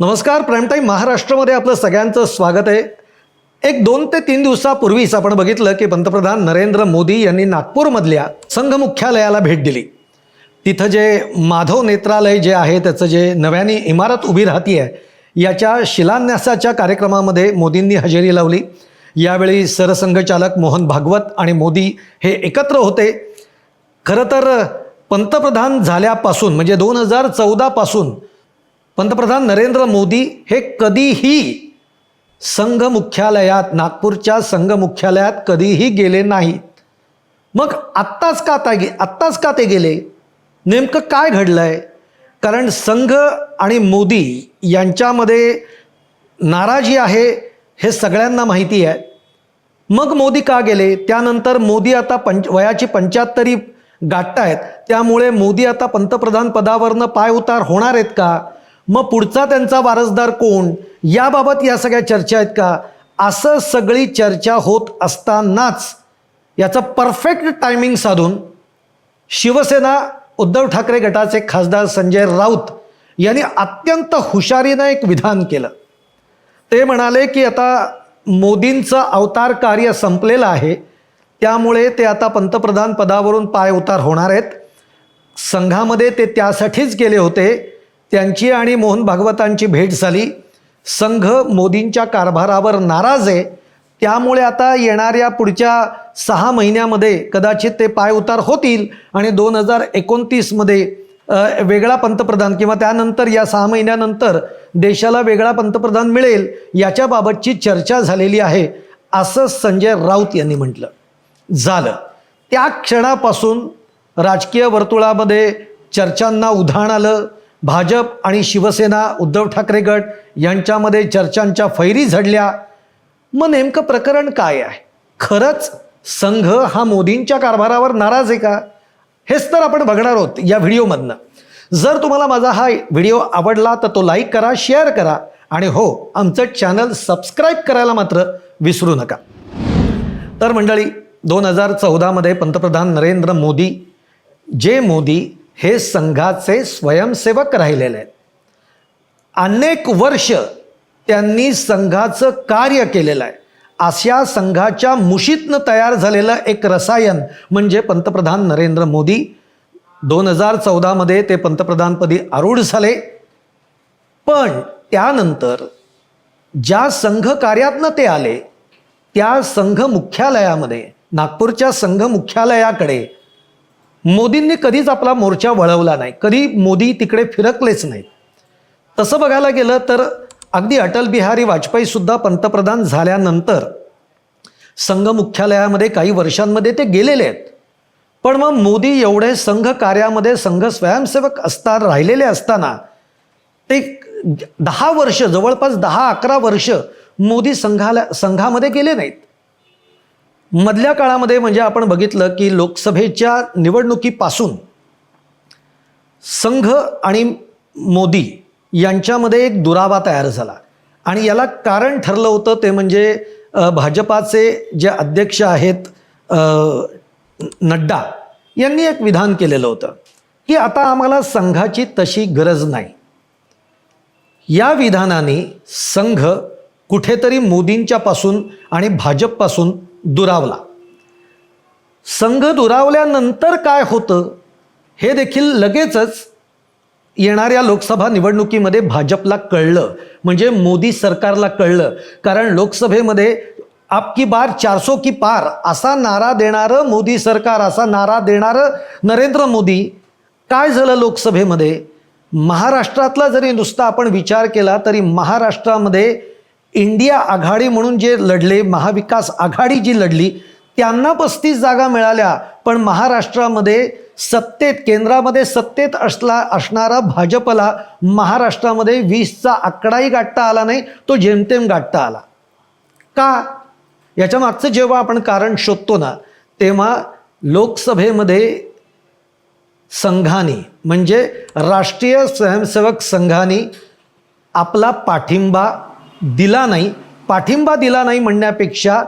नमस्कार प्राईमटाईम महाराष्ट्रामध्ये आपलं सगळ्यांचं स्वागत आहे. एक दोन ते तीन दिवसापूर्वीच आपण बघितलं की पंतप्रधान नरेंद्र मोदी यांनी नागपूरमधल्या संघ मुख्यालयाला भेट दिली. तिथं जे माधव नेत्रालय जे आहे त्याचं जे नव्याने इमारत उभी राहती आहे याच्या शिलान्यासाच्या कार्यक्रमामध्ये मोदींनी हजेरी लावली. यावेळी सरसंघचालक मोहन भागवत आणि मोदी हे एकत्र होते. खरं तर पंतप्रधान झाल्यापासून म्हणजे दोन हजार चौदापासून पंतप्रधान नरेंद्र मोदी हे कधीही संघ मुख्यालयात नागपूरच्या संघ मुख्यालयात कधीही गेले नाहीत. मग आत्ताच का आता गे आत्ताच का ते गेले? नेमकं काय घडलं आहे कारण संघ आणि मोदी यांच्यामध्ये नाराजी आहे हे सगळ्यांना माहिती आहे. मग मोदी का गेले? त्यानंतर मोदी आता पंच वयाची पंच्याहत्तरी गाठतायत. त्यामुळे मोदी आता पंतप्रधान पदावरनं पाय उतार होणार आहेत का? मग पुढचा त्यांचा वारसदार कोण? याबाबत या सगळ्या चर्चा आहेत का? असं सगळी चर्चा होत असतानाच याचं परफेक्ट टायमिंग साधून शिवसेना उद्धव ठाकरे गटाचे खासदार संजय राऊत यांनी अत्यंत हुशारीनं एक विधान केलं. ते म्हणाले की आता मोदींचं अवतार कार्य संपलेलं आहे. त्यामुळे ते आता पंतप्रधान पदावरून पाय उतार होणार आहेत. संघामध्ये ते त्यासाठीच गेले होते. त्यांची आणि मोहन भागवतांची भेट झाली. संघ मोदींच्या कारभारावर नाराज आहे. त्यामुळे आता येणाऱ्या पुढच्या सहा महिन्यामध्ये कदाचित ते पाय उतार होतील आणि दोन हजार एकोणतीसमध्ये वेगळा पंतप्रधान किंवा त्यानंतर या सहा महिन्यानंतर देशाला वेगळा पंतप्रधान मिळेल याच्याबाबतची चर्चा झालेली आहे असं संजय राऊत यांनी म्हटलं. झालं. त्या क्षणापासून राजकीय वर्तुळामध्ये चर्चांना उधाण आलं. भाजप आणि शिवसेना उद्धव ठाकरे गट यांच्यामध्ये चर्चांच्या फैरी झडल्या. मग नेमकं प्रकरण काय आहे? खरंच संघ हा मोदींच्या कारभारावर नाराज आहे का? हेच तर आपण बघणार आहोत या व्हिडिओमधनं. जर तुम्हाला माझा हा व्हिडिओ आवडला तर तो लाईक करा शेअर करा आणि हो आमचं चॅनल सबस्क्राईब करायला मात्र विसरू नका. तर मंडळी दोन हजार चौदामध्ये पंतप्रधान नरेंद्र मोदी जे मोदी हे संघाचे स्वयंसेवक राहिलेले आहेत. अनेक वर्ष त्यांनी संघाचं कार्य केलेलं आहे. अशा संघाच्या मुशीतनं तयार झालेलं एक रसायन म्हणजे पंतप्रधान नरेंद्र मोदी. दोन हजार चौदामध्ये ते पंतप्रधानपदी आरूढ झाले. पण त्यानंतर ज्या संघ कार्यातनं ते आले त्या संघ मुख्यालयामध्ये नागपूरच्या संघ मुख्यालयाकडे मोदींनी कधीच आपला मोर्चा वळवला नाही. कधी मोदी तिकडे फिरकलेच नाहीत. तसं बघायला गेलं तर अगदी अटल बिहारी वाजपेयीसुद्धा पंतप्रधान झाल्यानंतर संघ मुख्यालयामध्ये काही वर्षांमध्ये ते गेलेले आहेत. पण मग मोदी एवढे संघ कार्यामध्ये संघ स्वयंसेवक असता राहिलेले असताना ते दहा वर्ष जवळपास दहा अकरा वर्ष मोदी संघाला संघामध्ये गेले नाहीत. मधल्या काळामध्ये म्हणजे आपण बघितलं की लोकसभेच्या निवडणुकीपासून संघ आणि मोदी यांच्यामध्ये एक दुरावा तयार झाला. आणि याला कारण ठरलं होतं ते म्हणजे भाजपाचे जे अध्यक्ष आहेत नड्डा यांनी एक विधान केलेलं होतं. की आता आम्हाला संघाची तशी गरज नाही. या विधानाने संघ कुठेतरी मोदींच्यापासून आणि भाजपपासून दुरावला. संघ दुरावल्यानंतर काय होतं हे देखील लगेचच येणाऱ्या लोकसभा निवडणुकीमध्ये भाजपला कळलं. म्हणजे मोदी सरकारला कळलं. कारण लोकसभेमध्ये आपकी बार चारसो की पार असा नारा देणारं मोदी सरकार असा नारा देणारं नरेंद्र मोदी काय झालं लोकसभेमध्ये? महाराष्ट्रातला जरी नुसता आपण विचार केला तरी महाराष्ट्रामध्ये इंडिया आघाडी म्हणून जे लढले महाविकास आघाडी जी लढली त्यांना पस्तीस जागा मिळाल्या पण महाराष्ट्रामध्ये सत्तेत केंद्रामध्ये सत्तेत असला असणारा भाजपला महाराष्ट्रामध्ये वीसचा आकडाही गाठता आला नाही तो जेमतेम गाठता आला. का? याच्या मागचं जेव्हा आपण कारण शोधतो ना तेव्हा लोकसभेमध्ये संघाने म्हणजे राष्ट्रीय स्वयंसेवक संघाने आपला पाठिंबा दिला नाही पाठिंबा दिला नाही म्हणण्यापेक्षा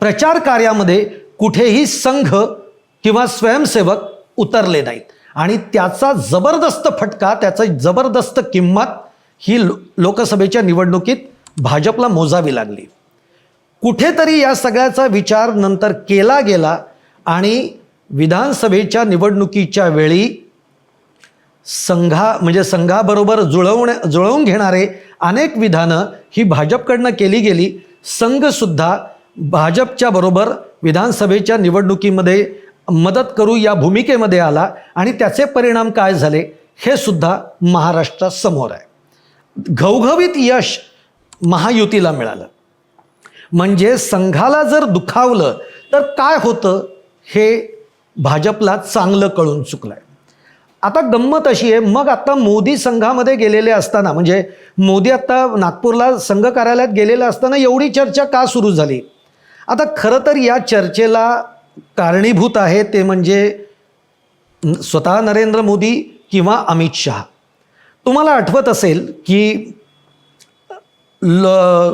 प्रचार कार्यामध्ये कुठेही संघ किंवा स्वयंसेवक उतरले नाहीत. आणि त्याचा जबरदस्त फटका त्याचा जबरदस्त किंमत ही लो लोकसभेच्या निवडणुकीत भाजपला मोजावी लागली. कुठेतरी या सगळ्याचा विचार नंतर केला गेला आणि विधानसभेच्या निवडणुकीच्या वेळी संघा म्हणजे संघाबरोबर जुळवण्या जुळवून घेणारे अनेक विधानं ही भाजपकडनं केली गेली. संघसुद्धा भाजपच्या बरोबर विधानसभेच्या निवडणुकीमध्ये मदत करू या भूमिकेमध्ये आला आणि त्याचे परिणाम काय झाले हे सुद्धा महाराष्ट्रासमोर आहे. घवघवीत यश महायुतीला मिळालं. म्हणजे संघाला जर दुखावलं तर काय होतं हे भाजपला चांगलं कळून चुकलं आहे आता गंमत अशी आहे मग आत्ता मोदी संघामध्ये गेलेले असताना म्हणजे मोदी आत्ता नागपूरला संघ कार्यालयात गेलेले असताना एवढी चर्चा का सुरू झाली? आता खरं तर या चर्चेला कारणीभूत आहे ते म्हणजे स्वतः नरेंद्र मोदी किंवा अमित शहा. तुम्हाला आठवत असेल की ल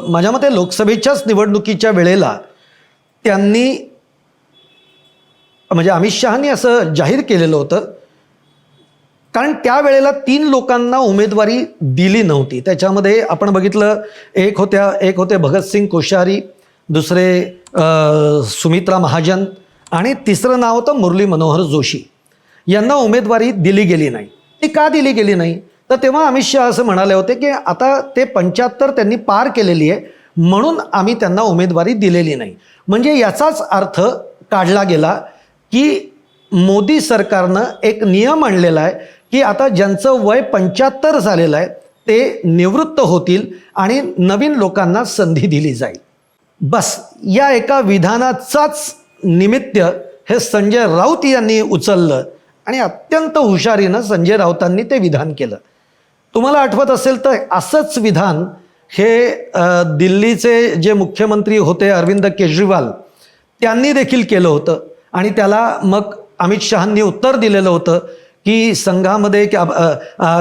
माझ्या मते लोकसभेच्याच निवडणुकीच्या वेळेला त्यांनी म्हणजे अमित शहानी असं जाहीर केलेलं होतं कारण त्यावेळेला तीन लोकांना उमेदवारी दिली नव्हती. त्याच्यामध्ये आपण बघितलं एक होत्या एक होते भगतसिंग कोश्यारी दुसरे सुमित्रा महाजन आणि तिसरं नाव होतं मुरली मनोहर जोशी. यांना उमेदवारी दिली गेली नाही. ती का दिली गेली नाही? तर तेव्हा अमित शहा असं म्हणाले होते की आता ते पंच्याहत्तर त्यांनी पार केलेली आहे म्हणून आम्ही त्यांना उमेदवारी दिलेली नाही. म्हणजे याचाच अर्थ काढला गेला की मोदी सरकारनं एक नियम आणलेला आहे की आता ज्यांचं वय पंच्याहत्तर झालेलं आहे ते निवृत्त होतील आणि नवीन लोकांना संधी दिली जाईल. बस या एका विधानाचाच निमित्त हे संजय राऊत यांनी उचललं आणि अत्यंत हुशारीनं संजय राऊतांनी ते विधान केलं. तुम्हाला आठवत असेल तर असंच विधान हे दिल्लीचे जे मुख्यमंत्री होते अरविंद केजरीवाल त्यांनी देखील केलं होतं आणि त्याला मग अमित शहांनी उत्तर दिलेलं होतं. की संघामध्ये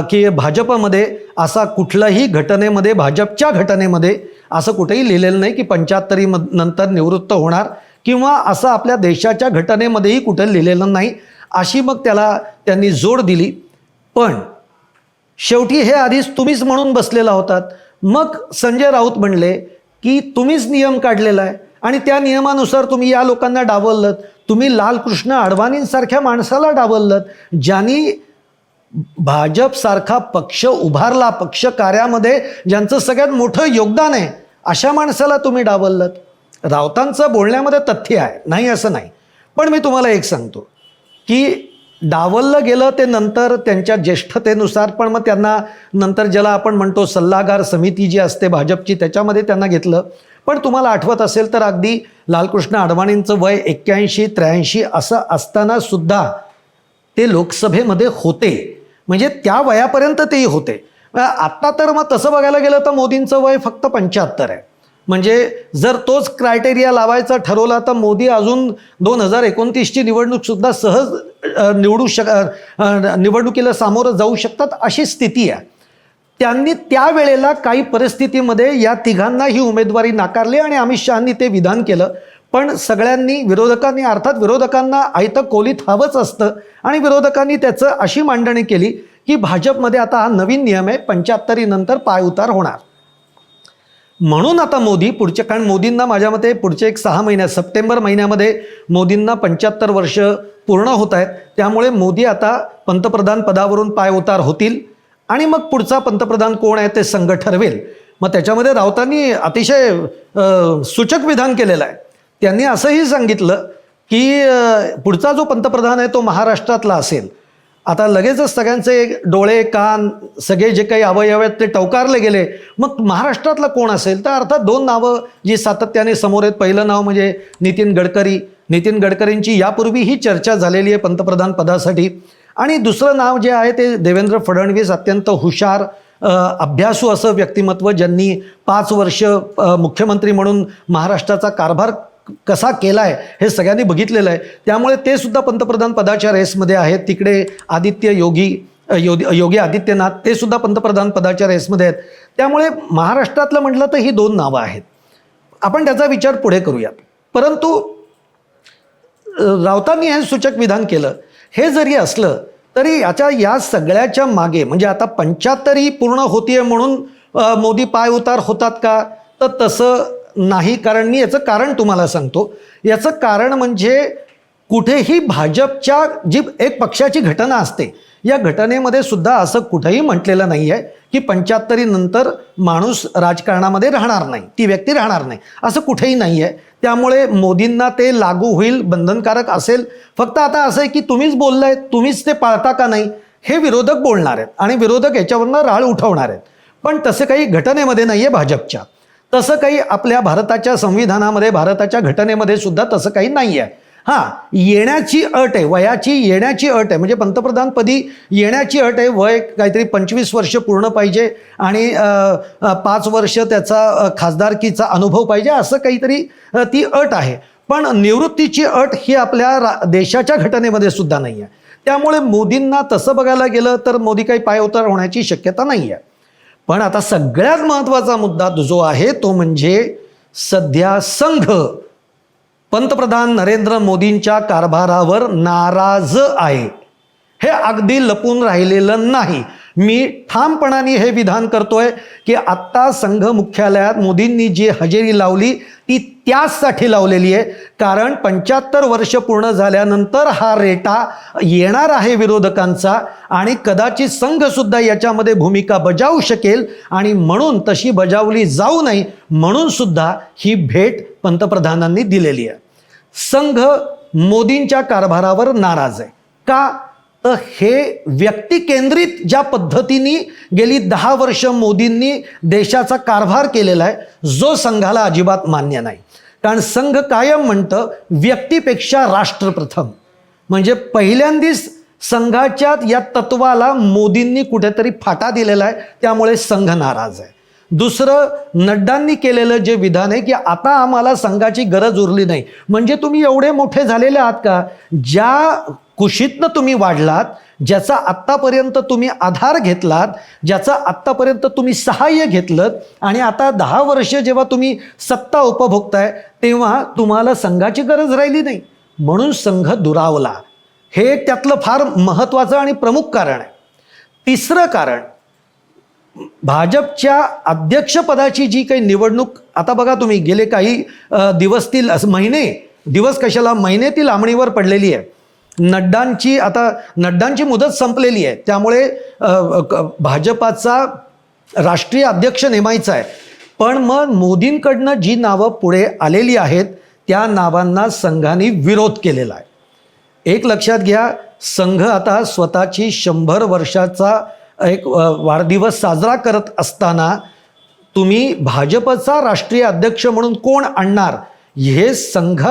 की भाजपमध्ये असा कुठल्याही घटनेमध्ये भाजपच्या घटनेमध्ये असं कुठेही लिहिलेलं नाही की पंच्याहत्तरी नंतर निवृत्त होणार किंवा असं आपल्या देशाच्या घटनेमध्येही कुठे लिहिलेलं नाही अशी मग त्याला त्यांनी जोड दिली. पण शेवटी हे आधीच तुम्हीच म्हणून बसलेला होतात. मग संजय राऊत म्हणले की तुम्हीच नियम काढलेला आहे आणि त्या नियमानुसार तुम्ही या लोकांना डावललं तुम्ही लालकृष्ण अडवाणींसारख्या माणसाला डावललत ज्यांनी भाजपसारखा पक्ष उभारला पक्ष कार्यामध्ये ज्यांचं सगळ्यात मोठं योगदान आहे अशा माणसाला तुम्ही डावललत. राऊतांचं बोलण्यामध्ये तथ्य आहे नाही असं नाही. पण मी तुम्हाला एक सांगतो की डावललं गेलं ते नंतर त्यांच्या ज्येष्ठतेनुसार पण मग त्यांना नंतर ज्याला आपण म्हणतो सल्लागार समिती जी असते भाजपची त्याच्यामध्ये त्यांना घेतलं. पण तुम्हाला आठवत असेल तर अगदी लालकृष्ण अडवाणींचं वय एक्क्याऐंशी त्र्याऐंशी असं असताना सुद्धा ते लोकसभेमध्ये होते. म्हणजे त्या वयापर्यंत तेही होते. आत्ता तर मग तसं बघायला गेलं तर मोदींचं वय फक्त पंच्याहत्तर आहे. म्हणजे जर तोच क्रायटेरिया लावायचा ठरवला तर मोदी अजून दोन हजार एकोणतीसची निवडणूकसुद्धा सहज निवडू शक निवडणुकीला सामोरं जाऊ शकतात अशी स्थिती आहे. त्यांनी त्यावेळेला काही परिस्थितीमध्ये या तिघांना ही उमेदवारी नाकारली आणि अमित शहानी ते विधान केलं. पण सगळ्यांनी विरोधकांनी अर्थात विरोधकांना आयतं कोलीत हवंच असतं आणि विरोधकांनी त्याचं अशी मांडणी केली की भाजपमध्ये आता हा नवीन नियम आहे पंच्याहत्तरीनंतर पायउतार होणार. म्हणून आता मोदी पुढच्या कारण मोदींना माझ्या मते पुढचे एक सहा महिन्यात सप्टेंबर महिन्यामध्ये मोदींना पंच्याहत्तर वर्ष पूर्ण होत आहेत. त्यामुळे मोदी आता पंतप्रधान पदावरून पायउतार होतील. आणि मग पुढचा पंतप्रधान कोण आहे ते संघ ठरवेल. मग त्याच्यामध्ये राऊतांनी अतिशय सूचक विधान केलेलं आहे. त्यांनी असंही सांगितलं की पुढचा जो पंतप्रधान आहे तो महाराष्ट्रातला असेल. आता लगेचच सगळ्यांचे डोळे कान सगळे जे काही अवयव आहेत ते टवकारले गेले. मग महाराष्ट्रातला कोण असेल? तर अर्थात दोन नावं जी सातत्याने समोर आहेत. पहिलं नाव म्हणजे नितीन गडकरी. नितीन गडकरींची यापूर्वी ही चर्चा झालेली आहे पंतप्रधान पदासाठी. आणि दुसरं नाव जे आहे ते देवेंद्र फडणवीस अत्यंत हुशार अभ्यासू असं व्यक्तिमत्व ज्यांनी पाच वर्ष मुख्यमंत्री म्हणून महाराष्ट्राचा कारभार कसा केला आहे हे सगळ्यांनी बघितलेलं आहे. त्यामुळे ते सुद्धा पंतप्रधान पदाच्या रेसमध्ये आहेत. तिकडे आदित्य योगी योगी योगी आदित्यनाथ ते सुद्धा पंतप्रधान पदाच्या रेसमध्ये आहेत. त्यामुळे महाराष्ट्रातलं म्हटलं तर ही दोन नावं आहेत. आपण त्याचा विचार पुढे करूयात. परंतु रावतांनी राऊतांनी हे सूचक विधान केलं. हे जरी असलं तरी याच्या या सगळ्याच्या मागे म्हणजे आता पंच्याहत्तरी पूर्ण होतीये म्हणून मोदी पाय उतार होतात का? तर तसं नाही कारण मी याचं कारण तुम्हाला सांगतो. याचं कारण म्हणजे कुठेही भाजपच्या जी एक पक्षाची घटना असते या घटनेमध्ये सुद्धा असं कुठेही म्हटलेलं नाही आहे की पंच्याहत्तरीनंतर माणूस राजकारणामध्ये राहणार नाही ती व्यक्ती राहणार नाही. असं कुठेही नाही आहे त्यामुळे मोदींना ते लागू होईल बंधनकारक असेल. फक्त आता असं आहे की तुम्हीच बोललाय तुम्हीच ते पाळता का नाही हे विरोधक बोलणार आहेत आणि विरोधक याच्यावरनं राळ उठवणार आहेत. पण तसं काही घटनेमध्ये नाही आहे भाजपच्या. तसं काही आपल्या भारताच्या संविधानामध्ये भारताच्या घटनेमध्ये सुद्धा तसं काही नाही आहे हां येण्याची अट आहे वयाची येण्याची अट आहे. म्हणजे पंतप्रधानपदी येण्याची अट आहे वय काहीतरी पंचवीस वर्ष पूर्ण पाहिजे आणि पाच वर्ष त्याचा खासदारकीचा अनुभव पाहिजे असं काहीतरी ती अट आहे. पण निवृत्तीची अट ही आपल्या रा देशाच्या घटनेमध्ये सुद्धा नाही आहे त्यामुळे मोदींना तसं बघायला गेलं तर मोदी काही पायउतार होण्याची शक्यता नाही आहे पण आता सगळ्यात महत्त्वाचा मुद्दा जो आहे तो म्हणजे सध्या संघ. पंतप्रधान नरेंद्र मोदींच्या कारभारावर नाराज आहे. हे अगदी लपून राहिलेलं नाही. मी ठामपणाने हे विधान करतोय की आत्ता संघ मुख्यालयात मोदींनी जी हजेरी लावली ती त्याचसाठी लावलेली आहे. कारण पंच्याहत्तर वर्ष पूर्ण झाल्यानंतर हा रेटा येणार आहे विरोधकांचा आणि कदाचित संघसुद्धा याच्यामध्ये भूमिका बजावू शकेल आणि म्हणून तशी बजावली जाऊ नये म्हणून सुद्धा ही भेट पंतप्रधानांनी दिलेली आहे. संघ मोदींच्या कारभारावर नाराज आहे. का? तर हे व्यक्तिकेंद्रित ज्या पद्धतीने गेली दहा वर्ष मोदींनी देशाचा कारभार केलेला आहे जो संघाला अजिबात मान्य नाही. कारण संघ कायम म्हणतं व्यक्तीपेक्षा राष्ट्र प्रथम. म्हणजे पहिल्यांदीच संघाच्या या तत्वाला मोदींनी कुठेतरी फाटा दिलेला आहे त्यामुळे संघ नाराज आहे. दुसरं नड्डांनी केलेलं जे विधान आहे की आता आम्हाला संघाची गरज उरली नाही. म्हणजे तुम्ही एवढे मोठे झालेले आहात का? ज्या कुशीतनं तुम्ही वाढलात ज्याचा आत्तापर्यंत तुम्ही आधार घेतलात ज्याचं आत्तापर्यंत तुम्ही सहाय्य घेतलं आणि आता दहा वर्ष जेव्हा तुम्ही सत्ता उपभोगताय तेव्हा तुम्हाला संघाची गरज राहिली नाही. म्हणून संघ दुरावला. हे त्यातलं फार महत्त्वाचं आणि प्रमुख कारण आहे. तिसरं कारण भाजपच्या अध्यक्षपदाची जी काही निवडणूक आता बघा तुम्ही गेले काही दिवसतील असं महिने दिवस कशाला महिने ती लांबणीवर पडलेली आहे. नड्डांची आता नड्डांची मुदत संपलेली आहे. त्यामुळे भाजपाचा राष्ट्रीय अध्यक्ष नेमायचा आहे. पण मग मोदींकडनं जी नावं पुढे आलेली आहेत त्या नावांना संघाने विरोध केलेला आहे. एक लक्षात घ्या संघ आता स्वतःची शंभर वर्षाचा एक वाढदिवस साजरा करत असताना तुम्ही भाजपचा राष्ट्रीय अध्यक्ष म्हणून कोण आणणार? हे संघ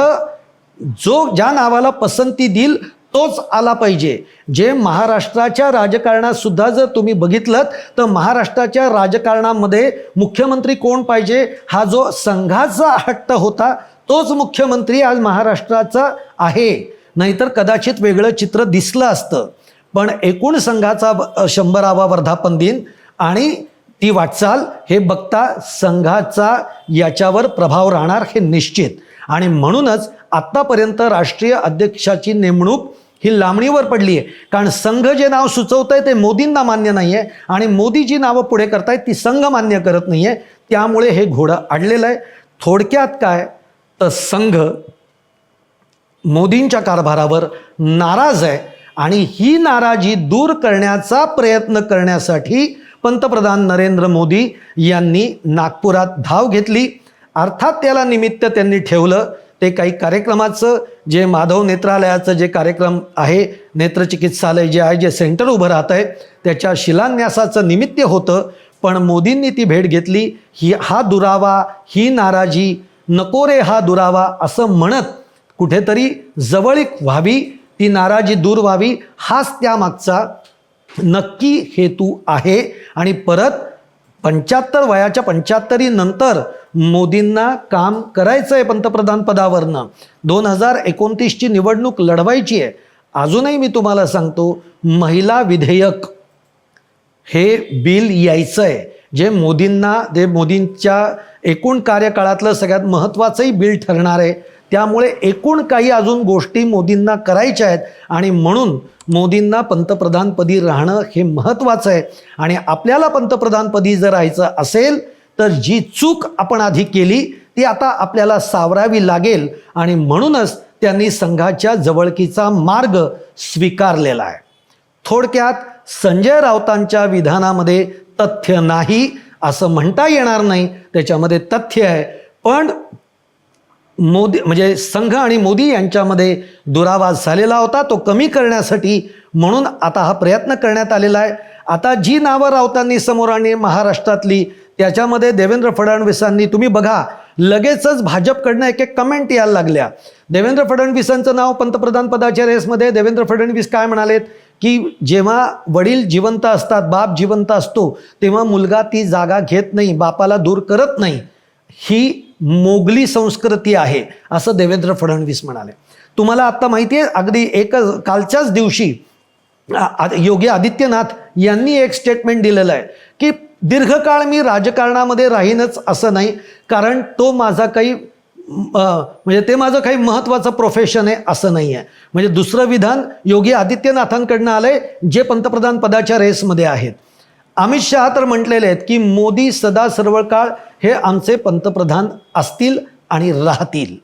जो ज्या नावाला पसंती देईल तोच आला पाहिजे. जे महाराष्ट्राच्या राजकारणात सुद्धा जर तुम्ही बघितलं तर महाराष्ट्राच्या राजकारणामध्ये मुख्यमंत्री कोण पाहिजे? हा जो संघाचा हट्ट होता तोच मुख्यमंत्री आज महाराष्ट्राचा आहे. नाहीतर कदाचित वेगळं चित्र दिसलं असतं. पण एकूण संघाचा शंभरावा वर्धापन दिन आणि ती वाटचाल हे बघता संघाचा याच्यावर प्रभाव राहणार हे निश्चित. आणि म्हणूनच आत्तापर्यंत राष्ट्रीय अध्यक्षाची नेमणूक ही लांबणीवर पडली आहे. कारण संघ जे नाव सुचवत आहे ते मोदींना मान्य नाही आहे आणि मोदी जी नावं पुढे करतायत ती संघ मान्य करत नाही आहे त्यामुळे हे घोडं अडलेलं आहे. थोडक्यात काय? तर संघ मोदींच्या कारभारावर नाराज आहे. आणि ही नाराजी दूर करण्याचा प्रयत्न करण्यासाठी पंतप्रधान नरेंद्र मोदी यांनी नागपुरात धाव घेतली. अर्थात त्याला निमित्त त्यांनी ठेवलं. ते काही कार्यक्रमाचं जे माधव नेत्रालयाचं जे कार्यक्रम आहे नेत्रचिकित्सालय जे आहे जे सेंटर उभं राहत आहे त्याच्या शिलान्यासाचं निमित्त होतं. पण मोदींनी ती भेट घेतली. ही हा दुरावा ही नाराजी नको रे हा दुरावा असं म्हणत कुठेतरी जवळीक व्हावी ती नाराजी दूर व्हावी हाच त्यामागचा नक्की हेतू आहे. आणि परत पंच्याहत्तर वयाच्या पंच्याहत्तरी नंतर मोदींना काम करायचं आहे पंतप्रधान पदावरनं. दोन हजार एकोणतीसची निवडणूक लढवायची आहे. अजूनही मी तुम्हाला सांगतो महिला विधेयक हे बिल यायचं आहे जे मोदींना जे मोदींच्या एकूण कार्यकाळातलं सगळ्यात महत्त्वाचंही बिल ठरणार आहे. त्यामुळे एकूण काही अजून गोष्टी मोदींना करायच्या आहेत आणि म्हणून मोदींना पंतप्रधानपदी राहणं हे महत्त्वाचं आहे. आणि आपल्याला पंतप्रधानपदी जर राहायचं असेल तर जी चूक आपण आधी केली ती आता आपल्याला सावरावी लागेल आणि म्हणूनच त्यांनी संघाच्या जवळकीचा मार्ग स्वीकारलेला आहे. थोडक्यात संजय राऊतांच्या विधानामध्ये तथ्य नाही असं म्हणता येणार नाही. त्याच्यामध्ये तथ्य आहे. पण मोदी म्हणजे संघ आणि मोदी यांच्यामध्ये दुरावास झालेला होता. तो कमी करण्यासाठी म्हणून आता हा प्रयत्न करण्यात आलेला आहे. आता जी नावं राऊतांनी समोर आणि महाराष्ट्रातली त्याच्यामध्ये देवेंद्र फडणवीसांनी तुम्ही बघा लगेचच भाजपकडनं एक एक कमेंट यायला लागल्या. देवेंद्र फडणवीसांचं नाव पंतप्रधान पदाच्या रेसमध्ये देवेंद्र फडणवीस काय म्हणालेत? की जेव्हा वडील जिवंत असतात बाप जिवंत असतो तेव्हा मुलगा ती जागा घेत नाही बापाला दूर करत नाही. ही मोगली संस्कृती आहे असं देवेंद्र फडणवीस म्हणाले. तुम्हाला आत्ता माहिती आहे अगदी एक कालच्याच दिवशी योगी आदित्यनाथ यांनी एक स्टेटमेंट दिलेलं आहे की दीर्घकाळ मी राजकारणामध्ये राहीनच असं नाही कारण तो माझा काही म्हणजे ते माझं काही महत्त्वाचं प्रोफेशन आहे असं नाही आहे. म्हणजे दुसरं विधान योगी आदित्यनाथांकडनं आलं आहे जे पंतप्रधान पदाच्या रेसमध्ये आहेत. अमित शहा तर म्हटलेले आहेत की मोदी सदा सर्व काळ हे आमचे पंतप्रधान असतील आणि राहतील.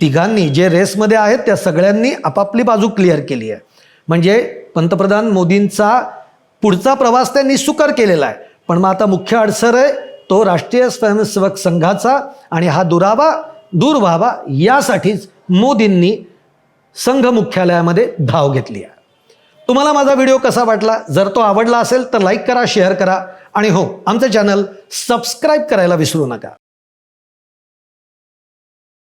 तिघांनी जे रेसमध्ये आहेत त्या सगळ्यांनी आपापली बाजू क्लिअर केली आहे. म्हणजे पंतप्रधान मोदींचा पुढचा प्रवास त्यांनी सुकर केलेला आहे. पण मग आता मुख्य अडसर आहे तो राष्ट्रीय स्वयंसेवक संघाचा आणि हा दुरावा दूर व्हावा यासाठीच मोदींनी संघ मुख्यालयामध्ये धाव घेतली आहे. तुम्हाला माझा व्हिडिओ कसा वाटला? जर तो आवडला असेल तर लाईक करा शेअर करा. आणि हो आमचं चॅनल सबस्क्राईब करायला विसरू नका.